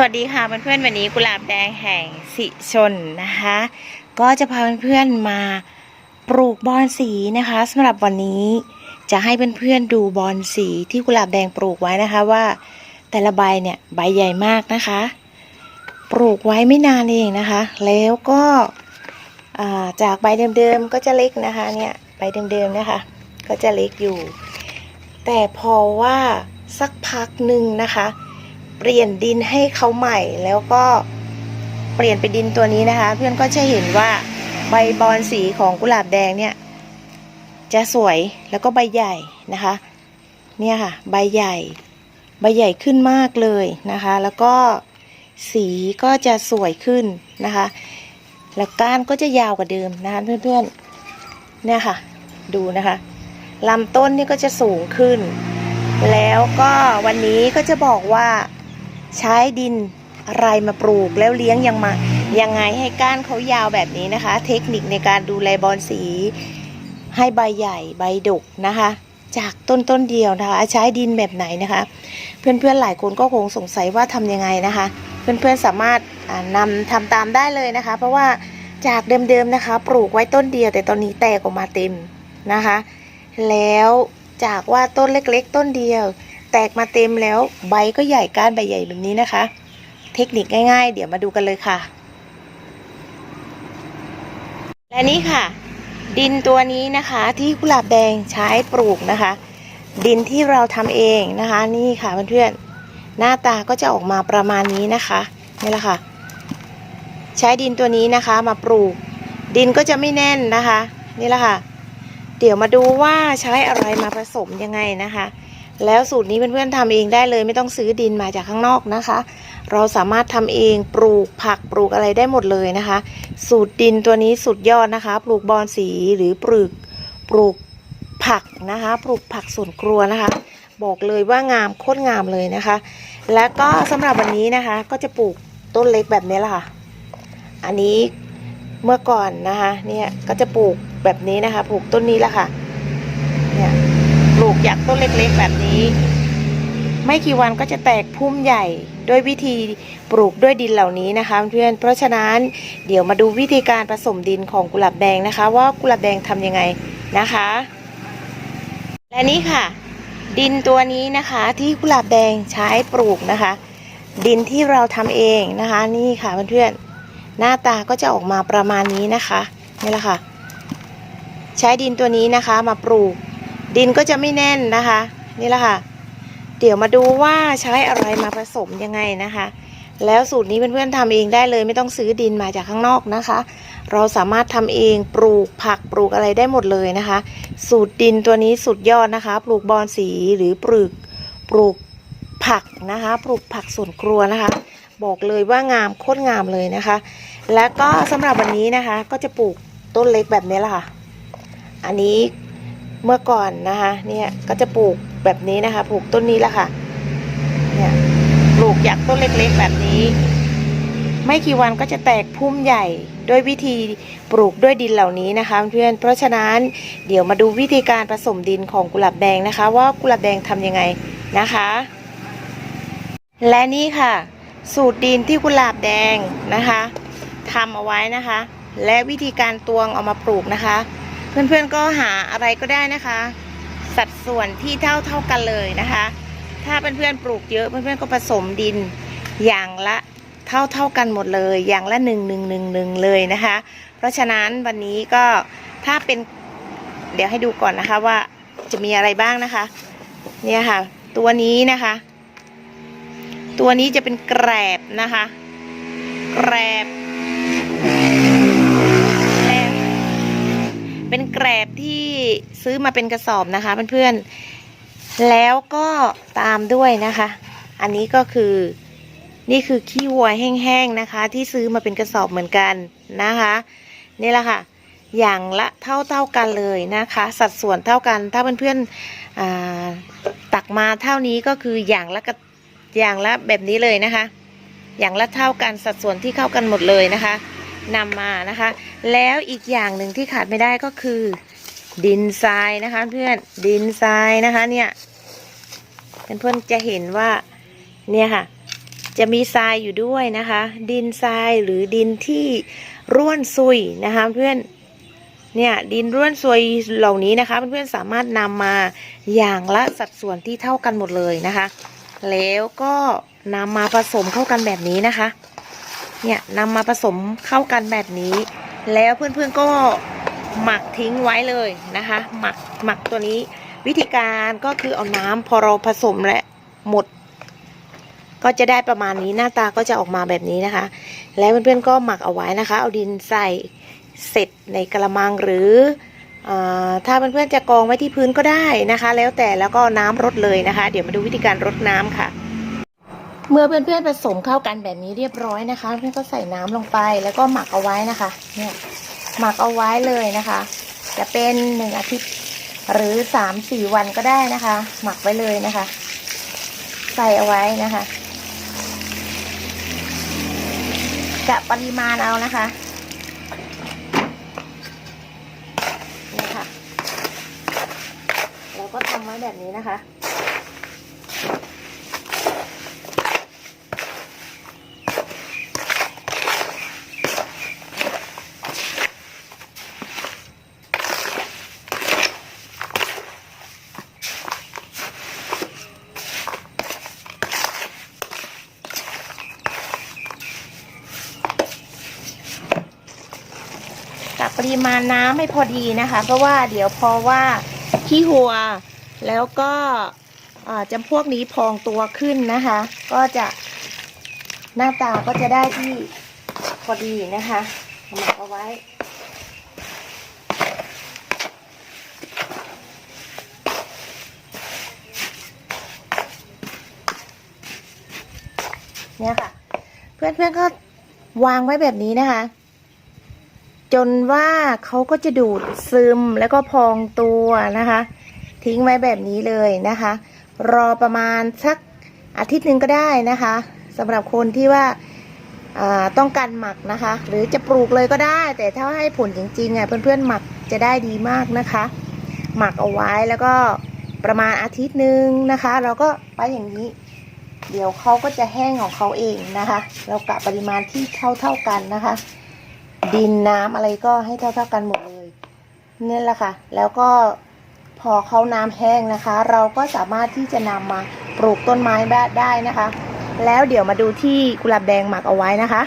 สวัสดีค่ะเพื่อนๆวันนี้กุหลาบแดงแห่งสิชนนะคะ ก็จะพาเพื่อนๆมาปลูกบอนสีนะคะสำหรับวันนี้จะให้เพื่อนๆดูบอนสีที่กุหลาบแดงปลูกไว้นะคะว่า แต่ละใบเนี่ยใบใหญ่มากนะคะ ปลูกไว้ไม่นานเองนะคะ แล้วก็าจากใบเดิมๆก็จะเล็กนะคะเนี่ยใบเดิมๆนะคะ ก็จะเล็กอยู่ แต่พอว่าสักพักหนึ่งนะคะ เปลี่ยนดินให้เขาใหม่ แล้วก็เปลี่ยนเป็นดินตัวนี้นะคะ เพื่อนก็จะเห็นว่าใบบอนสีของกุหลาบแดงเนี่ย จะสวยแล้วก็ใบใหญ่นะคะ เนี่ยค่ะ ใบใหญ่ ใบใหญ่ขึ้นมากเลยนะคะ แล้วก็สีก็จะสวยขึ้นนะคะ แล้วก้านก็จะยาวกว่าเดิมนะคะเพื่อนๆเนี่ยค่ะ ดูนะคะลำต้นนี่ก็จะสูงขึ้น แล้วก็วันนี้ก็จะบอกว่า ใช้ดินอะไรมาปลูกแล้วเลี้ยงยังมายังไงให้ก้านเขายาวแบบนี้นะคะ เทคนิคในการดูแลบอนสี ให้ใบใหญ่ใบดกนะคะ จากต้นต้นเดียวนะคะ ใช้ดินแบบไหนนะคะ เพื่อนๆหลายคนก็คงสงสัยว่าทำยังไงนะคะ เพื่อนๆสามารถอ่านำทำตามได้เลยนะคะ เพราะว่าจากเดิมๆนะคะ ปลูกไว้ต้นเดียว แต่ตอนนี้แตกออกมาเต็มนะคะ แล้วจากว่าต้นเล็กๆ ต้นเดียว แตกมาเต็มแล้วใบก็ใหญ่ก้านใบใหญ่แบบนี้นะคะ เทคนิคง่าย ๆ เดี๋ยวมาดูกันเลยค่ะ และนี่ค่ะ ดินตัวนี้นะคะที่กุหลาบแดงใช้ปลูกนะคะ ดินที่เราทำเองนะคะ นี่ค่ะเพื่อนๆหน้าตาก็จะออกมาประมาณนี้นะคะนี่แหละค่ะ ใช้ดินตัวนี้นะคะมาปลูก ดินก็จะไม่แน่นนะคะ นี่แหละค่ะ เดี๋ยวมาดูว่าใช้อะไรมาผสมยังไงนะคะ แล้วสูตรนี้เพื่อนๆทำเองได้เลย ไม่ต้องซื้อดินมาจากข้างนอกนะคะ เราสามารถทำเองปลูกผักปลูกอะไรได้หมดเลยนะคะ สูตรดินตัวนี้สุดยอดนะคะ ปลูกบอนสีหรือปลูกปลูกผักนะคะ ปลูกผักสวนครัวนะคะ บอกเลยว่างามโคตรงามเลยนะคะ แล้วก็สำหรับวันนี้นะคะ ก็จะปลูกต้นเล็กแบบนี้แหละค่ะ อันนี้เมื่อก่อนนะคะเนี่ยก็จะปลูกแบบนี้นะคะ ปลูกต้นนี้แหละค่ะเนี่ยปลูก จากต้นเล็กๆแบบนี้ ไม่กี่วันก็จะแตกพุ่มใหญ่ด้วยวิธีปลูกด้วยดินเหล่านี้นะคะเพื่อนเพราะฉะนั้นเดี๋ยวมาดูวิธีการผสมดินของกุหลาบแดงนะคะ ว่ากุหลาบแดงทำยังไงนะคะ และนี่ค่ะ ดินตัวนี้นะคะที่กุหลาบแดงใช้ปลูกนะคะ ดินที่เราทำเองนะคะนี่ค่ะเพื่อนๆหน้าตาก็จะออกมาประมาณนี้นะคะนี่แหละค่ะ ใช้ดินตัวนี้นะคะมาปลูก ดินก็จะไม่แน่นนะคะ นี่แหละค่ะ เดี๋ยวมาดูว่าใช้อะไรมาผสมยังไงนะคะ แล้วสูตรนี้เพื่อนๆทำเองได้เลย ไม่ต้องซื้อดินมาจากข้างนอกนะคะ เราสามารถทำเองปลูกผักปลูกอะไรได้หมดเลยนะคะ สูตรดินตัวนี้สุดยอดนะคะ ปลูกบอนสีหรือปลูกปลูกผักนะคะ ปลูกผักสวนครัวนะคะ บอกเลยว่างามโคตรงามเลยนะคะ แล้วก็สำหรับวันนี้นะคะ ก็จะปลูกต้นเล็กแบบนี้แหละค่ะ อันนี้ เมื่อก่อนนะคะเนี่ยก็จะปลูกแบบนี้นะคะปลูกต้นนี้แหละค่ะเนี่ยปลูกจากต้นเล็กๆแบบนี้ ไม่กี่วันก็จะแตกพุ่มใหญ่ด้วยวิธีปลูกด้วยดินเหล่านี้นะคะเพื่อนเพราะฉะนั้นเดี๋ยวมาดูวิธีการผสมดินของกุหลาบแดงนะคะ ว่ากุหลาบแดงทำยังไงนะคะ และนี่ค่ะ สูตรดินที่กุหลาบแดงนะคะทำเอาไว้นะคะ และวิธีการตวงเอามาปลูกนะคะ เพื่อนๆก็หาอะไรก็ได้นะคะ สัดส่วนที่เท่าเท่ากันเลยนะคะ ถ้าเพื่อนๆปลูกเยอะเพื่อนๆก็ผสมดินอย่างละเท่าเท่ากันหมดเลย อย่างละหนึ่งหนึ่งหนึ่งหนึ่งเลยนะคะ เพราะฉะนั้นวันนี้ก็ถ้าเป็นเดี๋ยวให้ดูก่อนนะคะว่าจะมีอะไรบ้างนะคะ เนี่ยค่ะ ตัวนี้นะคะ ตัวนี้จะเป็นแกรบนะคะ แกรบแกรบ เป็นแกรบที่ซื้อมาเป็นกระสอบนะคะเพื่อนๆ แล้วก็ตามด้วยนะคะ อันนี้ก็คือนี่คือขี้วัวแห้งๆนะคะ ที่ซื้อมาเป็นกระสอบเหมือนกันนะคะ นี่แหละค่ะ อย่างละเท่าๆกันเลยนะคะ สัดส่วนเท่ากันถ้าเพื่อนๆตักมาเท่านี้ก็คืออย่างละกระอย่างละแบบนี้เลยนะคะ อย่างละเท่ากันสัดส่วนที่เข้ากันหมดเลยนะคะนำมานะคะ แล้วอีกอย่างหนึ่งที่ขาดไม่ได้ก็คือ ดินทรายนะคะเพื่อนดินทรายนะคะเนี่ยเพื่อนๆจะเห็นว่าเนี่ยค่ะ จะมีทรายอยู่ด้วยนะคะ ดินทรายหรือดินที่ร่วนซุยนะคะเพื่อนเนี่ยดินร่วนซุยเหล่านี้นะคะเพื่อนๆสามารถนำมาอย่างละสัดส่วนที่เท่ากันหมดเลยนะคะ แล้วก็นำมาผสมเข้ากันแบบนี้นะคะ เนี่ยนำมาผสมเข้ากันแบบนี้ แล้วเพื่อนๆก็หมักทิ้งไว้เลยนะคะ หมักหมักตัวนี้วิธีการก็คือเอาน้ำพอเราผสมและหมด ก็จะได้ประมาณนี้หน้าตาก็จะออกมาแบบนี้นะคะ แล้วเพื่อนๆก็หมักเอาไว้นะคะ เอาดินใส่เสร็จในกระมังหรือถ้าเพื่อนๆจะกองไว้ที่พื้นก็ได้นะคะ แล้วแต่แล้วก็น้ำรดเลยนะคะ เดี๋ยวมาดูวิธีการรดน้ำค่ะ เมื่อเพื่อนๆผสมเข้ากันแบบนี้เรียบร้อยนะคะ เพื่อนก็ใส่น้ำลงไปแล้วก็หมักเอาไว้นะคะ เนี่ยหมักเอาไว้เลยนะคะ จะเป็นหนึ่งอาทิตย์หรือสามสี่วันก็ได้นะคะ หมักไว้เลยนะคะ ใส่เอาไว้นะคะกะปริมาณเอานะคะนี่ค่ะ เราก็ทำไว้แบบนี้นะคะ มาณน้ำให้พอดีนะคะ เพราะว่าเดี๋ยวพอว่าขี้หัว แล้วก็อ่าจำพวกนี้พองตัวขึ้นนะคะ ก็จะหน้าตาก็จะได้ที่พอดีนะคะหมักเอาไว้เนี่ยค่ะ เพื่อนๆก็วางไว้แบบนี้นะคะ จนว่าเขาก็จะดูดซึมแล้วก็พองตัวนะคะ ทิ้งไว้แบบนี้เลยนะคะ รอประมาณสักอาทิตย์หนึ่งก็ได้นะคะสำหรับคนที่ว่าาต้องการหมักนะคะ หรือจะปลูกเลยก็ได้ แต่ถ้าให้ผลจริงๆอะเพื่อนๆหมักจะได้ดีมากนะคะ หมักเอาไว้แล้วก็ประมาณอาทิตย์หนึ่งนะคะ เราก็ไปอย่างนี้ เดี๋ยวเขาก็จะแห้งของเขาเองนะคะ เรากะปริมาณที่เท่าเท่าๆกันนะคะ ดินน้ำอะไรก็ให้เท่าๆกันหมดเลยนี่แหละค่ะ แล้วก็พอเขาน้ำแห้งนะคะ เราก็สามารถที่จะนำมาปลูกต้นไม้ได้ได้นะคะ แล้วเดี๋ยวมาดูที่กุหลาบแดงหมักเอาไว้นะคะ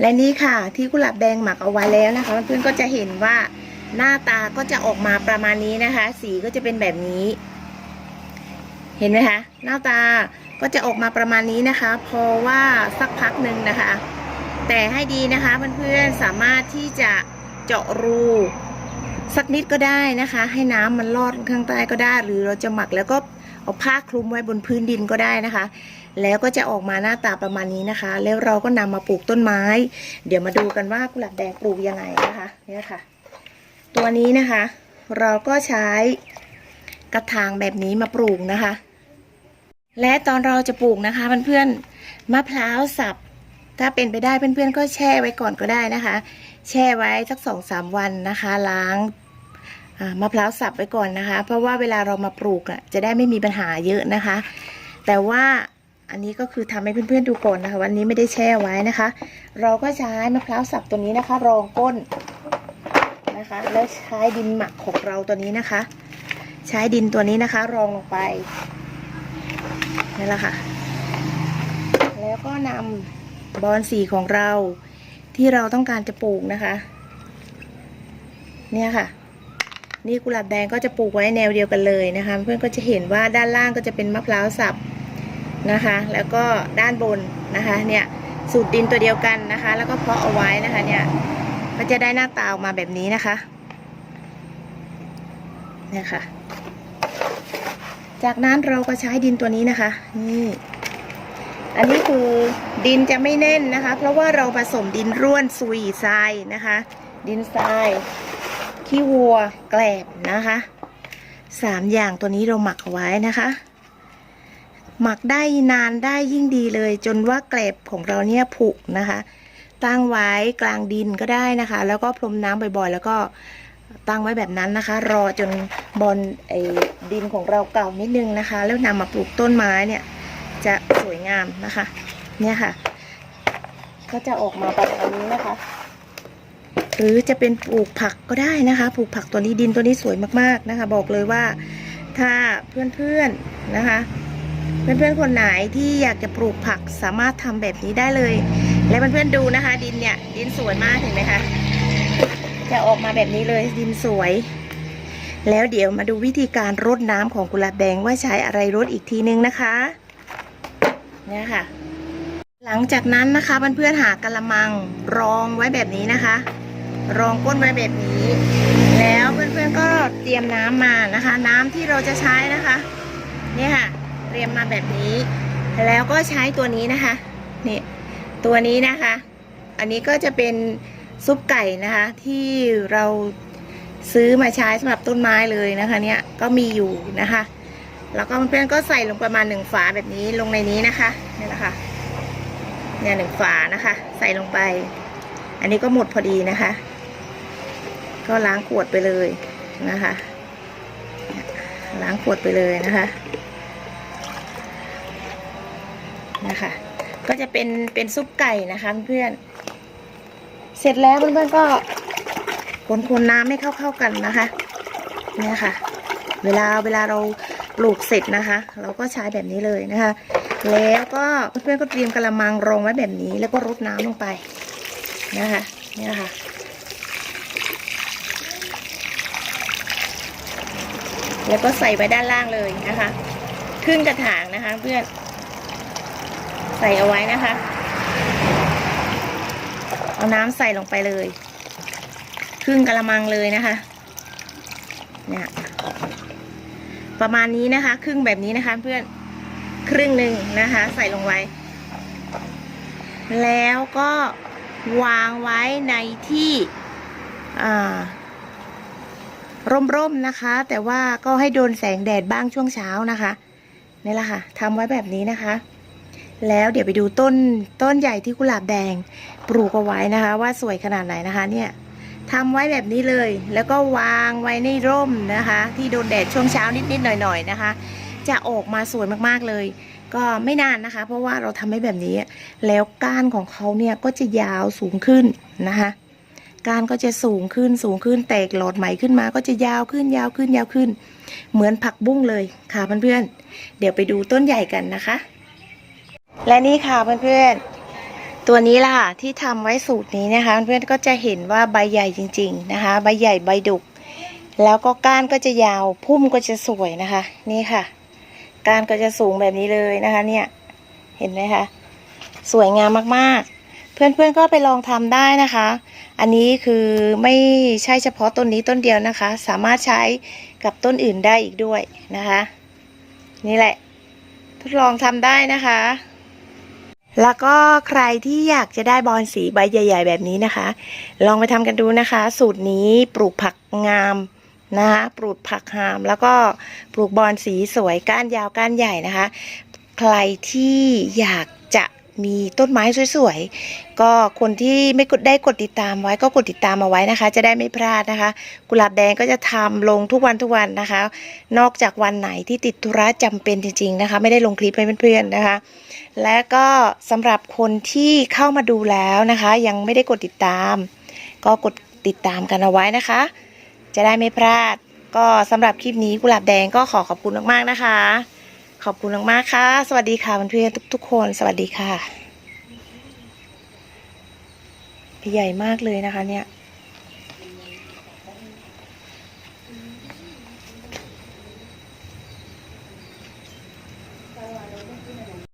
และนี่ค่ะที่กุหลาบแดงหมักเอาไว้แล้วนะคะเพื่อนๆก็จะเห็นว่าหน้าตาก็จะออกมาประมาณนี้นะคะ สีก็จะเป็นแบบนี้ เห็นไหมคะ หน้าตาก็จะออกมาประมาณนี้นะคะ เพราะว่าสักพักหนึ่งนะคะ แต่ให้ดีนะคะเพื่อนๆสามารถที่จะเจาะรูสักนิดก็ได้นะคะ ให้น้ำมันลอดข้างใต้ก็ได้ หรือเราจะหมักแล้วก็เอาผ้าคลุมไว้บนพื้นดินก็ได้นะคะ แล้วก็จะออกมาหน้าตาประมาณนี้นะคะ แล้วเราก็นำมาปลูกต้นไม้ เดี๋ยวมาดูกันว่ากุหลาบแดงปลูกยังไงนะคะเนี่ยค่ะ ตัวนี้นะคะ เราก็ใช้กระถางแบบนี้มาปลูกนะคะ และตอนเราจะปลูกนะคะเพื่อนๆมะพร้าวสับ ถ้าเป็นไปได้เพื่อนๆก็แช่ไว้ก่อนก็ได้นะคะ แช่ไว้สักสองสามวันนะคะ ล้างมะพร้าวสับไว้ก่อนนะคะ เพราะว่าเวลาเรามาปลูกอะจะได้ไม่มีปัญหาเยอะนะคะ แต่ว่าอันนี้ก็คือทำให้เพื่อนๆดูก่อนนะคะ วันนี้ไม่ได้แช่ไว้นะคะ เราก็ใช้มะพร้าวสับตัวนี้นะคะ รองก้นนะคะ แล้วใช้ดินหมักของเราตัวนี้นะคะ ใช้ดินตัวนี้นะคะ รองลงไปนี่แหละค่ะ แล้วก็นำ บอนสีของเราที่เราต้องการจะปลูกนะคะ เนี่ยค่ะ นี่กุหลาบแดงก็จะปลูกไว้แนวเดียวกันเลยนะคะ เพื่อนก็จะเห็นว่าด้านล่างก็จะเป็นมะพร้าวสับนะคะ แล้วก็ด้านบนนะคะ เนี่ยสูตรดินตัวเดียวกันนะคะ แล้วก็เพาะเอาไว้นะคะ เนี่ยมันจะได้หน้าตาออกมาแบบนี้นะคะเนี่ยค่ะ จากนั้นเราก็ใช้ดินตัวนี้นะคะ นี่ อันนี้คือดินจะไม่แน่นนะคะ เพราะว่าเราผสมดินร่วนซุยทรายนะคะ ดินทรายขี้วัวแกลบนะคะสามอย่างตัวนี้เราหมักเอาไว้นะคะ หมักได้นานได้ยิ่งดีเลย จนว่าแกลบของเราเนี่ยผุนะคะ ตั้งไว้กลางดินก็ได้นะคะ แล้วก็พรมน้ำบ่อยๆ แล้วก็ตั้งไว้แบบนั้นนะคะ รอจนบอลไอ้ดินของเราเก่านิดนึงนะคะ แล้วนำมาปลูกต้นไม้เนี่ย จะสวยงามนะคะ เนี่ยค่ะ ก็จะออกมาประมาณนี้นะคะ หรือจะเป็นปลูกผักก็ได้นะคะ ปลูกผักตัวนี้ดินตัวนี้สวยมากๆนะคะ บอกเลยว่าถ้าเพื่อนๆนะคะเพื่อนๆคนไหนที่อยากจะปลูกผักสามารถทำแบบนี้ได้เลย และเพื่อนๆดูนะคะ ดินเนี่ยดินสวยมากเห็นไหมคะจะออกมาแบบนี้เลยดินสวย แล้วเดี๋ยวมาดูวิธีการรดน้ำของกุหลาบแดงว่าใช้อะไรรดอีกทีนึงนะคะ เนี่ยค่ะ หลังจากนั้นนะคะเพื่อนๆหากระมังรองไว้แบบนี้นะคะ รองก้นไว้แบบนี้ แล้วเพื่อนๆก็เตรียมน้ำมานะคะ น้ำที่เราจะใช้นะคะเนี่ยค่ะ เตรียมมาแบบนี้ แล้วก็ใช้ตัวนี้นะคะนี่ตัวนี้นะคะ อันนี้ก็จะเป็นซุปไก่นะคะที่เราซื้อมาใช้สำหรับต้นไม้เลยนะคะ เนี่ยก็มีอยู่นะคะ แล้วก็เพื่อนๆก็ใส่ลงประมาณหนึ่งฝาแบบนี้ลงในนี้นะคะนี่แหละค่ะเนี่ยหนึ่งฝานะคะ ใส่ลงไป อันนี้ก็หมดพอดีนะคะ ก็ล้างขวดไปเลยนะคะ ล้างขวดไปเลยนะคะนะคะ ก็จะเป็นเป็นซุปไก่นะคะเพื่อนๆเสร็จแล้วเพื่อนๆก็คนคนน้ำให้เข้าๆกันนะคะเนี่ยค่ะ เวลาเวลาเรา ปลูกเสร็จนะคะ เราก็ใช้แบบนี้เลยนะคะ แล้วก็เพื่อนๆก็เตรียมกระมังรองไว้แบบนี้ แล้วก็รดน้ำลงไปนะคะเนี่ยค่ะแล้วก็ใส่ไว้ด้านล่างเลยนะคะครึ่งกระถางนะคะ เพื่อน ใส่เอาไว้นะคะ เอาน้ำใส่ลงไปเลย ครึ่งกระมังเลยนะคะ เนี่ย ประมาณนี้นะคะ ครึ่งแบบนี้นะคะ เพื่อนครึ่งหนึ่งนะคะ ใส่ลงไว้ แล้วก็วางไว้ในที่ร่มๆนะคะ แต่ว่าก็ให้โดนแสงแดดบ้างช่วงเช้านะคะนี่แหละค่ะทำไว้แบบนี้นะคะ แล้วเดี๋ยวไปดูต้นต้นใหญ่ที่กุหลาบแดง ปลูกเอาไว้นะคะ ว่าสวยขนาดไหนนะคะเนี่ย ทำไว้แบบนี้เลย แล้วก็วางไว้ในร่มนะคะ ที่โดนแดดช่วงเช้านิดๆหน่อยๆนะคะ จะออกมาสวยมากๆเลย ก็ไม่นานนะคะ เพราะว่าเราทำให้แบบนี้ แล้วก้านของเขาเนี่ยก็จะยาวสูงขึ้นนะคะการก็จะสูงขึ้นสูงขึ้นแตกหลอดใหม่ขึ้นมาก็จะยาวขึ้นยาวขึ้นยาวขึ้น เหมือนผักบุ้งเลยค่ะเพื่อนๆเดี๋ยวไปดูต้นใหญ่กันนะคะ และนี่ค่ะเพื่อนๆ ตัวนี้ล่ะที่ทำไว้สูตรนี้นะคะ เพื่อนก็จะเห็นว่าใบใหญ่จริง ๆนะคะ ใบใหญ่ใบดุก แล้วก็ก้านก็จะยาวพุ่มก็จะสวยนะคะ นี่ค่ะ ก้านก็จะสูงแบบนี้เลยนะคะ เนี่ยเห็นไหมคะสวยงามมากๆ เพื่อนๆก็ไปลองทำได้นะคะ อันนี้คือไม่ใช่เฉพาะต้นนี้ต้นเดียวนะคะ สามารถใช้กับต้นอื่นได้อีกด้วยนะคะ นี่แหละ ทดลองทำได้นะคะ แล้วก็ใครที่อยากจะได้บอนสีใบใหญ่ ๆ แบบนี้นะคะ ลองไปทำกันดูนะคะ สูตรนี้ปลูกผักงามนะคะปลูกผักหาม แล้วก็ปลูกบอนสีสวยก้านยาวก้านใหญ่นะคะ ใครที่อยากจะ มีต้นไม้สวยๆ ก็คนที่ไม่กดได้กดติดตามไว้ก็กดติดตามมาไว้นะคะ จะได้ไม่พลาดนะคะ กุหลาบแดงก็จะทำลงทุกวันทุกวันนะคะ นอกจากวันไหนที่ติดธุระจำเป็นจริง ๆนะคะ ไม่ได้ลงคลิปให้เพื่อนๆนะคะ และก็สำหรับคนที่เข้ามาดูแล้วนะคะ ยังไม่ได้กดติดตาม ก็กดติดตามกันเอาไว้นะคะ จะได้ไม่พลาด ก็สำหรับคลิปนี้กุหลาบแดงก็ขอขอบคุณมากๆนะคะ ขอบคุณมากๆค่ะ สวัสดีค่ะเพื่อนๆทุก ๆ คน สวัสดีค่ะ ใหญ่มากเลยนะคะเนี่ย